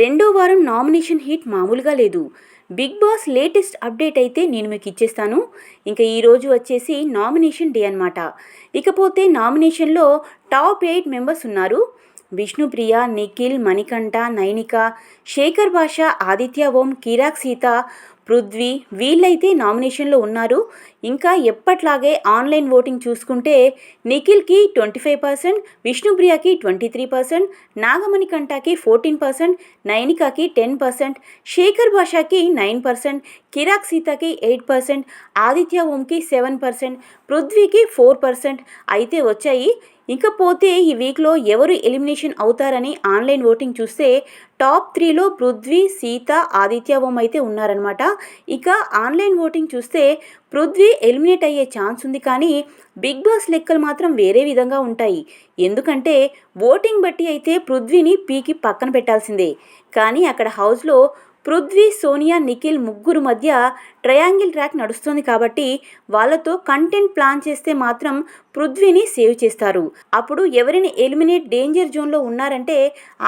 రెండో వారం nomination heat మామూలుగా లేదు. బిగ్ బాస్ లేటెస్ట్ అప్డేట్ అయితే నేను మీకు ఇచ్చేస్తాను. ఇంకా ఈరోజు వచ్చేసి నామినేషన్ డే అనమాట ఇకపోతే నామినేషన్లో టాప్ ఎయిట్ మెంబర్స్ ఉన్నారు. విష్ణుప్రియ నిఖిల్ మణికంఠ నైనిక శేఖర్ భాష ఆదిత్య ఓం కిరాక్ సీత పృథ్వీ వీళ్ళైతే నామినేషన్లో ఉన్నారు. ఇంకా ఎప్పట్లాగే ఆన్లైన్ ఓటింగ్ చూసుకుంటే నిఖిల్కి ట్వంటీ ఫైవ్ పర్సెంట్ విష్ణుప్రియకి ట్వంటీ త్రీ పర్సెంట్ నాగమణి కంఠకి ఫోర్టీన్ పర్సెంట్ నైనికాకి టెన్ పర్సెంట్ శేఖర్ భాషకి నైన్ పర్సెంట్ కిరాక్ సీతకి ఎయిట్ పర్సెంట్ ఆదిత్య ఓంకి సెవెన్ పర్సెంట్ పృథ్వీకి ఫోర్ పర్సెంట్ అయితే వచ్చాయి. ఇకపోతే ఈ వీక్లో ఎవరు ఎలిమినేషన్ అవుతారని ఆన్లైన్ ఓటింగ్ చూస్తే టాప్ త్రీలో పృథ్వీ సీత ఆదిత్య ఓం అయితే ఉన్నారనమాట ఇక ఆన్లైన్ ఓటింగ్ చూస్తే పృథ్వీ ఎలిమినేట్ అయ్యే ఛాన్స్ ఉంది కానీ బిగ్ బాస్ లెక్కలు మాత్రం వేరే విధంగా ఉంటాయి. ఎందుకంటే ఓటింగ్ బట్టి అయితే పృథ్వీని పీకి పక్కన పెట్టాల్సిందే. కానీ అక్కడ హౌస్లో పృథ్వీ సోనియా నిఖిల్ ముగ్గురు మధ్య ట్రయాంగిల్ ట్రాక్ నడుస్తుంది కాబట్టి వాళ్ళతో కంటెంట్ ప్లాన్ చేస్తే మాత్రం పృథ్వీని సేవ్ చేస్తారు. అప్పుడు ఎవరిని ఎలిమినేట్ డేంజర్ జోన్లో ఉన్నారంటే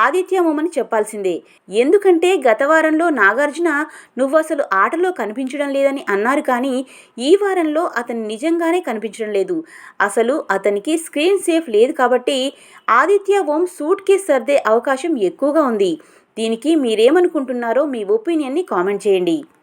ఆదిత్య మోమని చెప్పాల్సిందే. ఎందుకంటే గత వారంలో నాగార్జున నువ్వు అసలు ఆటలో కనిపించడం లేదని అన్నారు కానీ ఈ వారంలో అతను నిజంగానే కనిపించడం లేదు. అసలు అతనికి స్క్రీన్ సేఫ్ లేదు కాబట్టి ఆదిత్య ఓం సూట్ కేస్ సర్దే అవకాశం ఎక్కువగా ఉంది. దీనికి మీరేమనుకుంటున్నారో మీ ఒపీనియన్ని కామెంట్ చేయండి.